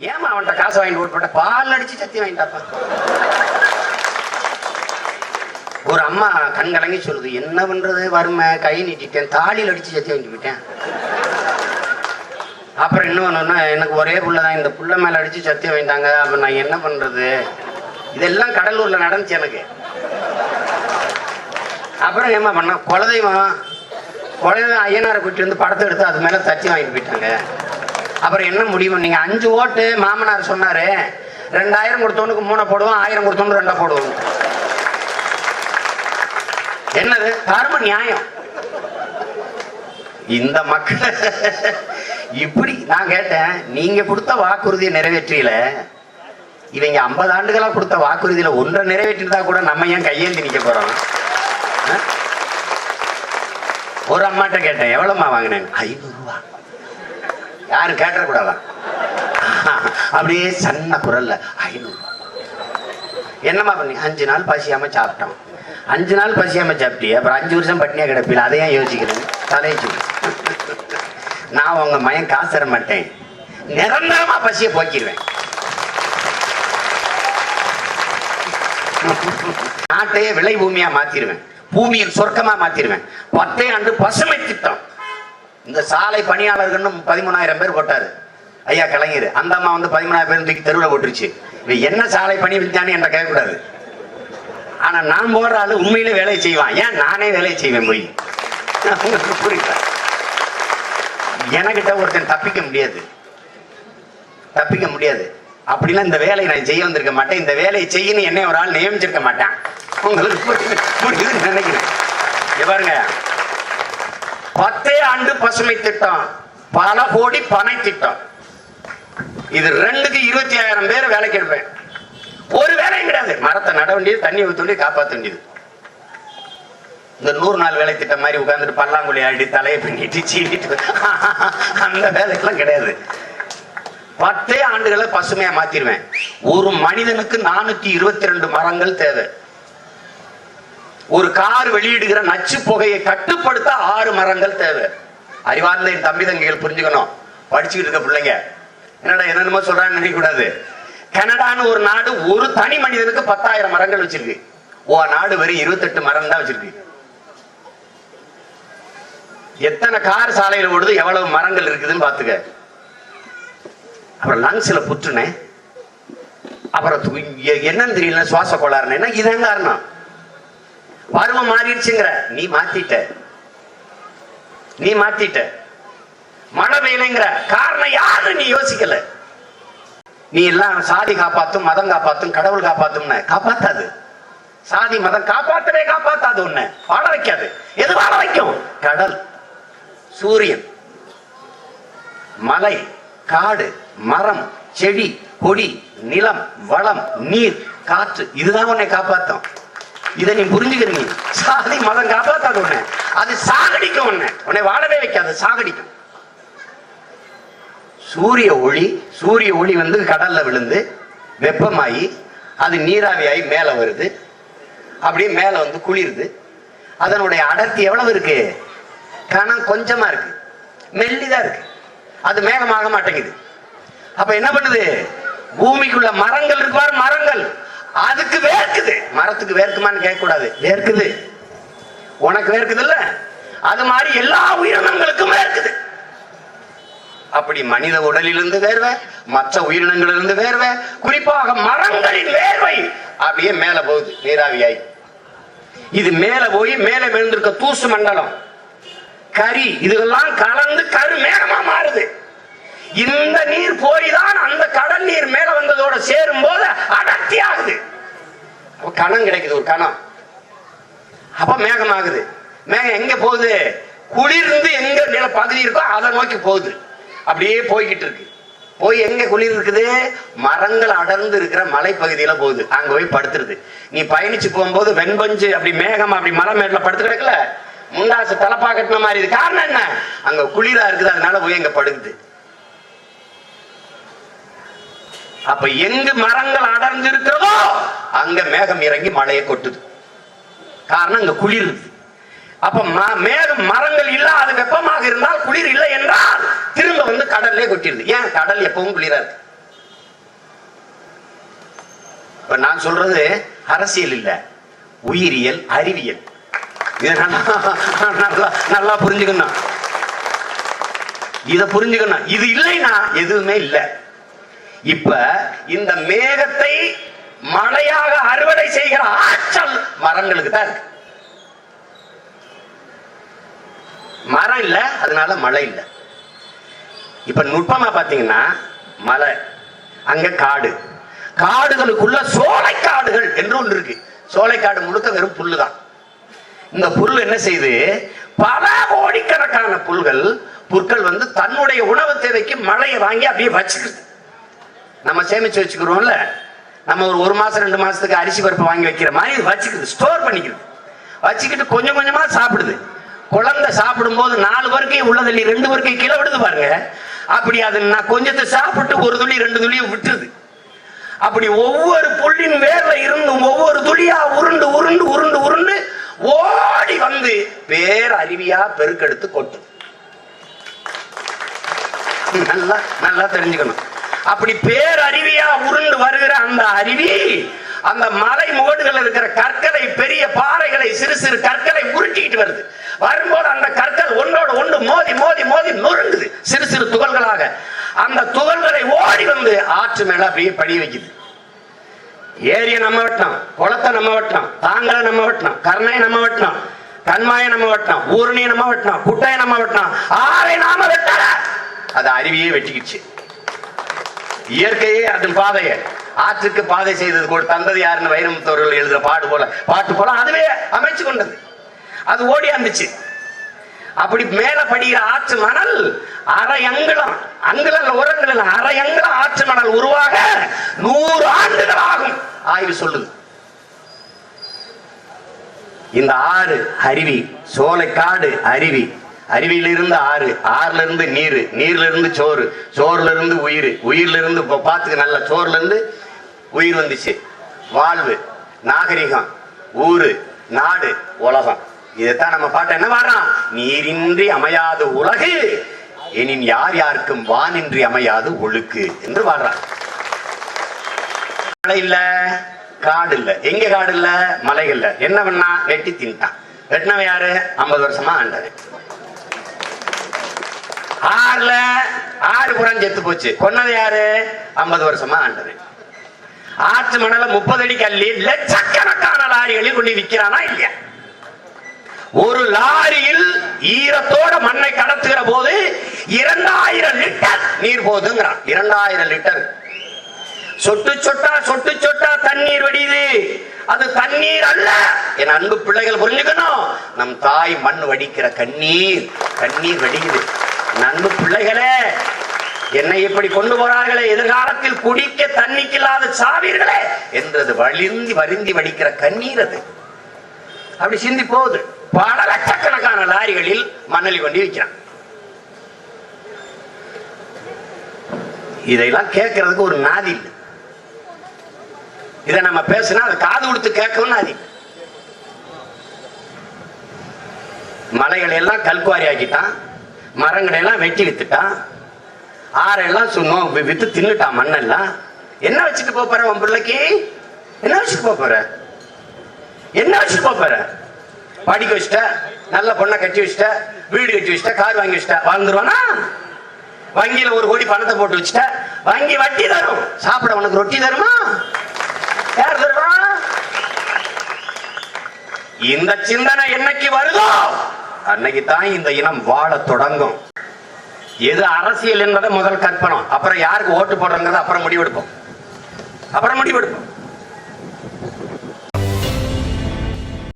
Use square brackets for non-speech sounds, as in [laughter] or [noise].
ஏமா அவன்கிட்ட காசு வாங்கிட்டு ஓட்டு பால் அடிச்சு சத்தி வாங்கிட்டாப்பா. ஒரு அம்மா கண் கலங்கி சொல்லுது என்ன பண்றது? வறுமை. கை நீட்டிட்டேன். தாலியில் அடிச்சு சத்தி வாங்கிட்டு போயிட்டேன். அப்புறம் இன்னொன்னு எனக்கு ஒரே புள்ள தான் இந்த புள்ள மேல அடிச்சு சத்தியம் வாங்கிட்டாங்க. அப்ப நான் என்ன பண்றது? இதெல்லாம் கடலூர்ல நடந்துச்சு எனக்கு. அப்புறம் ஏமா பண்ண? குலதெய்வம். குலதெய்வம் ஐயனாரை கூட்டி வந்து படத்தை எடுத்து அது மேல தட்டி வாங்கிட்டு போயிட்டாங்க. அப்புறம் என்ன முடிவு நீங்க அஞ்சு ஓட்டு மாமனார் சொன்னாரு. ரெண்டாயிரம் கொடுத்தவனுக்கு மூணை போடுவோம் ஆயிரம் கொடுத்தவனுக்கு ரெண்டா போடுவோம். என்னது? தர்ம நியாயம். இந்த மக்கள் இப்படி நான் கேட்டேன் நீங்க கொடுத்த வாக்குறுதியை நிறைவேற்றியில இவங்க ஐம்பது ஆண்டுகளா கொடுத்த வாக்குறுதியில ஒன்றை நிறைவேற்றிருந்தா கூட நம்ம ஏன் கையேந்தி நிக்க போறோம்? ஒரு அம்மாட்ட கேட்டேன் எவ்வளவுமா வாங்கினேன் ஐநூறு ரூபா. யாரும் கேட்டக்கூடாதான் அப்படியே சன்ன குரல்ல ஐநூறு. என்னம்மா பண்ணி அஞ்சு நாள் பசியாம சாப்பிட்டோம். அஞ்சு நாள் பசியாம சாப்பிட்டியே அப்புறம் அஞ்சு வருஷம் பட்னியா கிடப்பில அதை ஏன் யோசிக்கிறேன் தலையை சொல்லு. நான் உங்க மயம் காசு தர மாட்டேன். நிரந்தரமா பசியை போக்கிடுவேன் நாட்டையே விளை பூமியா மாத்திருவேன். பூமியில் சொர்க்கமா மாத்திருவேன். பத்தே ஆண்டு பசுமை திட்டம். இந்த சாலை பணியாளர்கள்னு பதிமூணாயிரம் பேர் போட்டாரு. ஐயா கலைஞர். அந்த அம்மா வந்து பதிமூணாயிரம் பேர் தூக்கி தெருவில் போட்டுருச்சு. இவன் என்ன சாலை பணி விஞ்ஞானி என்ற கேட்கக்கூடாது. ஆனால் நான் போடுற ஆள் உண்மையிலே வேலையை செய்வான். ஏன்? நானே வேலையை செய்வேன் போய். உங்களுக்கு [laughs] எனக்கிட்ட ஒருத்தன் தப்பிக்க முடியாது. தப்பிக்க முடியாது. அப்படின்னா இந்த வேலையை நான் செய்ய வந்திருக்க மாட்டேன். இந்த வேலையை செய்யணும் என்ன ஒரு ஆள் நியமிச்சிருக்க மாட்டேன். உங்களுக்கு புரியுதுன்னு நினைக்கிறேன். பாருங்க. பத்தே ஆண்டு பசுமை திட்டம் பல கோடி பனை திட்டம். இது ரெண்டுக்கு இருபத்தி ஆயிரம் பேர் வேலைக்கு எடுப்பேன். ஒரு வேலையும் கிடையாது. மரத்தை நட வேண்டியது தண்ணி ஊத்த வேண்டியது காப்பாற்ற வேண்டியது. இந்த நூறு நாள் வேலை திட்டம் மாதிரி உட்கார்ந்துட்டு பல்லாங்குழி ஆடி தலையை பின்னிட்டு சீனிட்டு [laughs] அந்த வேலைக்கெல்லாம் கிடையாது. பத்தே ஆண்டுகளை பசுமையா மாத்திருவேன் ஒரு மனிதனுக்கு நானூத்தி இருபத்தி ரெண்டு மரங்கள் தேவை. ஒரு கார் வெளியிடுகிற நச்சு புகையை கட்டுப்படுத்த ஆறு மரங்கள் தேவை. அறிவார்ந்த என் தம்பி தங்கைகள் புரிஞ்சுக்கணும். படிச்சுக்கிட்டு இருக்க பிள்ளைங்க. என்னடா என்னென்னமோ சொல்றான்னு நினைக்கக்கூடாது. கனடான்னு ஒரு நாடு ஒரு தனி மனிதனுக்கு பத்தாயிரம் மரங்கள் வச்சிருக்கு. ஓ நாடு வெறும் இருபத்தெட்டு மரம் தான் வச்சிருக்கு. எத்தனை கார் சாலையில் ஓடுது எவ்வளவு மரங்கள் இருக்குதுன்னு பாத்துக்க அப்புறம் லங்ஸ்ல புற்றுனேன். அப்புறம் என்னன்னு தெரியல சுவாச கோளாறுனா இதான் காரணம். பருவம் மாறிடுச்சுங்கிற. நீ மாத்திட்ட. நீ மாத்திட்ட. மழை பெய்யலைங்கிற காரணம் யாரு நீ யோசிக்கல. நீ எல்லாம் சாதி காப்பாத்தும் மதம் காப்பாத்தும் கடவுள் காப்பாத்தும்னு. காப்பாத்தாது. சாதி மதம் காப்பாத்தவே காப்பாத்தாது உன்னை. வாழ வைக்காது. எது வாழ வைக்கும்? கடல். சூரியன். மலை. காடு. மரம். செடி. கொடி. நிலம். வளம். நீர். காற்று. இதுதான் உன்னை காப்பாத்தும். இதை நீ புரிஞ்சுக்கிறீங்க சாதி மதம் காப்பாத்தாது உன்னை. அது சாகடிக்கும் உன்னை. உன்னை வாழவே வைக்காது சாகடிக்கும். சூரிய ஒளி சூரிய ஒளி வந்து கடல்ல விழுந்து வெப்பமாயி அது நீராவியாகி மேல வருது. அப்படியே மேல வந்து குளிருது. அதனுடைய அடர்த்தி எவ்வளவு இருக்கு? கணம் கொஞ்சமா இருக்கு. மெல்லிதா இருக்கு. அது மேகமாக மாட்டேங்குது அப்ப என்ன பண்ணுது? பூமிக்குள்ள மரங்கள் இருக்குமாரு மரங்கள். அதுக்கு வேர்க்குது. மரத்துக்கு வேர்க்குமான்னு கேட்க கூடாது வேர்க்குது. உனக்கு வேர்க்குது இல்ல அது மாதிரி எல்லா உயிரினங்களுக்கும் வேர்க்குது. அப்படி மனித உடலிலிருந்து வேர்வை மற்ற உயிரினங்களிலிருந்து வேர்வை குறிப்பாக மரங்களின் வேர்வை அப்படியே மேல போகுது நீராவியாய் இது மேல போய் மேல விழுந்திருக்க தூசு மண்டலம். கரி இதெல்லாம் கலந்து கரு மேகமா மாறுது. இந்த நீர் போய் தான் அந்த கடல் நீர் மேல வந்ததோட சேரும் போது அடர்த்தி ஆகுது கணம் கிடைக்குது ஒரு கணம். அப்ப மேகமாகுது. மேகம் எங்க போகுது? குளிர்ந்து எங்க நில பகுதி இருக்கோ அதை நோக்கி போகுது. அப்படியே போய்கிட்டு இருக்கு. போய் எங்க குளிர் இருக்குது? மரங்கள் அடர்ந்து இருக்கிற மலைப்பகுதியில போகுது. அங்க போய் படுத்துருது. நீ பயணிச்சு போகும்போது வெண்பஞ்சு அப்படி மேகம் அப்படி மலை மேட்ல படுத்து கிடக்கல? முண்டாசு தலப்பா கட்டின மாதிரி இது. காரணம் என்ன? அங்க குளிரா இருக்குது அதனால போய் எங்க படுக்குது. அப்ப எங்கு மரங்கள் அடர்ந்து இருக்கிறதோ அங்க மேகம் இறங்கி மழையை கொட்டுது. காரணம் அங்க குளிர். அப்ப ம- மேகம் மரங்கள் இல்லாத வெப்பமாக இருந்தால் குளிர் இல்லை என்றால் திரும்ப வந்து கடல்லே கொட்டிடுது ஏன்? கடல் எப்பவும் குளிரா இருக்கு. இப்ப நான் சொல்றது அரசியல் இல்ல உயிரியல் அறிவியல். நல்லா நல்லா புரிஞ்சுக்கணும். இத புரிஞ்சுக்கணும். இது இல்லைன்னா எதுவுமே இல்லை. இப்ப இந்த மேகத்தை மழையாக அறுவடை செய்கிற ஆற்றல் மரங்களுக்கு தான் இருக்கு. மரம் இல்ல அதனால மழை இல்ல. இப்ப நுட்பமா பாத்தீங்கன்னா மலை அங்க காடு. காடுகளுக்குள்ள சோலைக்காடுகள் என்று ஒன்று இருக்கு. சோலைக்காடு முழுக்க வெறும் புல்லுதான். இந்த புல் என்ன செய்யுது பல கோடிக்கணக்கான புல்கள் புற்கள் வந்து தன்னுடைய உணவு தேவைக்கு மழையை வாங்கி அப்படியே வச்சுக்கிறது நம்ம சேமிச்சு வச்சுக்கிறோம்ல. நம்ம ஒரு ஒரு மாசம் ரெண்டு மாசத்துக்கு அரிசி பருப்பு வாங்கி வைக்கிற மாதிரி வச்சுக்குது ஸ்டோர் பண்ணிக்குது வச்சுக்கிட்டு கொஞ்சம் கொஞ்சமா சாப்பிடுது. குழந்தை சாப்பிடும் போது நாலு வரைக்கை உள்ளதில்லை ரெண்டு வரைக்கை கீழே விடுது பாருங்க. அப்படி அது நான் கொஞ்சத்தை சாப்பிட்டு ஒரு துளி ரெண்டு துளியும் விட்டுருது. அப்படி ஒவ்வொரு புள்ளின் வேர்ல இருந்தும் ஒவ்வொரு துளியா உருண்டு உருண்டு உருண்டு உருண்டு ஓடி வந்து பேர் அருவியா பெருக்கெடுத்து கொட்டு நல்லா நல்லா தெரிஞ்சுக்கணும். அப்படி பேர் உருண்டு வருகிற அந்த அருவி அந்த மலை முகடுகள் இருக்கிற கற்களை பெரிய பாறைகளை சிறு சிறு கற்களை உருட்டிட்டு வருது. வரும்போது அந்த கற்கள் ஒன்றோடு ஒன்று மோதி மோதி மோதி நொறுங்குது சிறு சிறு துகள்களாக. அந்த துகள்களை ஓடி வந்து ஆற்று மேல அப்படியே படி வைக்குது. ஏரிய நம்ம வெட்டணும் குளத்தை நம்ம வெட்டணும் தாங்களை நம்ம வெட்டணும் கர்ணையை நம்ம வெட்டணும் கண்மாயை நம்ம வெட்டணும் ஊரணியை நம்ம வெட்டணும் குட்டையை நம்ம வெட்டணும் ஆரை நாம வெட்டல. அது அருவியே வெட்டிக்கிச்சு. இயற்கையே அதன் பாதையை. ஆற்றுக்கு பாதை செய்தது கூட தந்தது யாருன்னு வைரமுத்தவர்கள் எழுதுற பாடு போல பாட்டு போல அதுவே அமைச்சு கொண்டது. அது ஓடி வந்துச்சு. அப்படி மேல படிக்கிற ஆற்று மணல் அரை அங்குலம் அங்குலம் உரங்கள் அரை ஆற்று மணல் உருவாக நூறு ஆண்டுகள் ஆகும். ஆய்வு சொல்லுது. இந்த ஆறு அருவி சோலைக்காடு அருவி அருவியில இருந்து ஆறு ஆறுல இருந்து நீர் நீர்ல இருந்து சோறு சோறுல இருந்து உயிர் உயிர்ல இருந்து இப்ப பாத்துக்க நல்ல சோறுல இருந்து உயிர் வந்துச்சு. வாழ்வு நாகரிகம் ஊரு நாடு உலகம். இதைத்தான் நம்ம பாட்டு என்ன பாடுறான் நீரின்றி அமையாத உலகு எனின் யார் யாருக்கும் வானின்றி அமையாது ஒழுக்கு என்று பாடுறான். மழை இல்ல காடு இல்ல. எங்க காடு இல்ல? மலைகள்ல. என்ன பண்ணா? வெட்டி தின்ட்டான். வெட்டினவன் யாரு? ஐம்பது வருஷமா ஆண்டவன். ஆறுல ஆறு புறம் செத்து போச்சு. கொன்னது யாரு? ஐம்பது வருஷமா ஆண்டது ஆற்று மணல முப்பது அடி கல்லி லட்சக்கணக்கான லாரிகளில் கொண்டு விற்கிறானா இல்லையா? ஒரு லாரியில் ஈரத்தோட மண்ணை கடத்துகிற போது இரண்டாயிரம் லிட்டர் நீர் போகுதுங்கிறான் இரண்டாயிரம் லிட்டர். சொட்டு சொட்டா சொட்டு சொட்டா தண்ணீர் வடியுது. அது தண்ணீர் அல்ல. என் அன்பு பிள்ளைகள் புரிஞ்சுக்கணும். நம் தாய் மண் வடிக்கிற கண்ணீர் கண்ணீர் வடிக்குது நண்பு பிள்ளைகளே என்னை இப்படி கொண்டு போறார்களே? எதிர்காலத்தில் குடிக்க தண்ணிக்கு இல்லாத சாவீர்களே என்றது வலிந்தி வருந்தி வடிக்கிற கண்ணீர் அது. அப்படி சிந்தி போகுது பல லட்சக்கணக்கான லாரிகளில் மணலி கொண்டு விற்கிறான் இதையெல்லாம் கேட்கறதுக்கு ஒரு நாதி இல்லை. இதை நம்ம பேசினா அதை காது கொடுத்து கேட்கவும் நாதி மலைகளை எல்லாம் கல்குவாரி ஆக்கிட்டான். மரங்களை எல்லாம் வெட்டி வித்துட்டான். ஆறெல்லாம் சும்மா வித்து தின்னுட்டான் மண்ணெல்லாம். என்ன வச்சுட்டு போற உன் பிள்ளைக்கு? என்ன வச்சுட்டு போற? என்ன வச்சுட்டு போற? படிக்க வச்சுட்ட நல்ல பொண்ணை கட்டி வச்சுட்ட வீடு கட்டி வச்சுட்ட கார் வாங்கி வச்சுட்ட வாழ்ந்துருவானா? வங்கியில ஒரு கோடி பணத்தை போட்டு வச்சுட்ட. வங்கி வட்டி தரும். சாப்பிட உனக்கு ரொட்டி தருமா? யார் தருவா? இந்த சிந்தனை என்னைக்கு வருதோ? அன்னைக்கு தான் இந்த இனம் வாழ தொடங்கும். எது அரசியல் என்பதை முதல் கற்பனம் அப்புறம் யாருக்கு ஓட்டு போடுறோங்கிறத அப்புறம் முடிவெடுப்போம். அப்புறம் முடிவெடுப்போம்.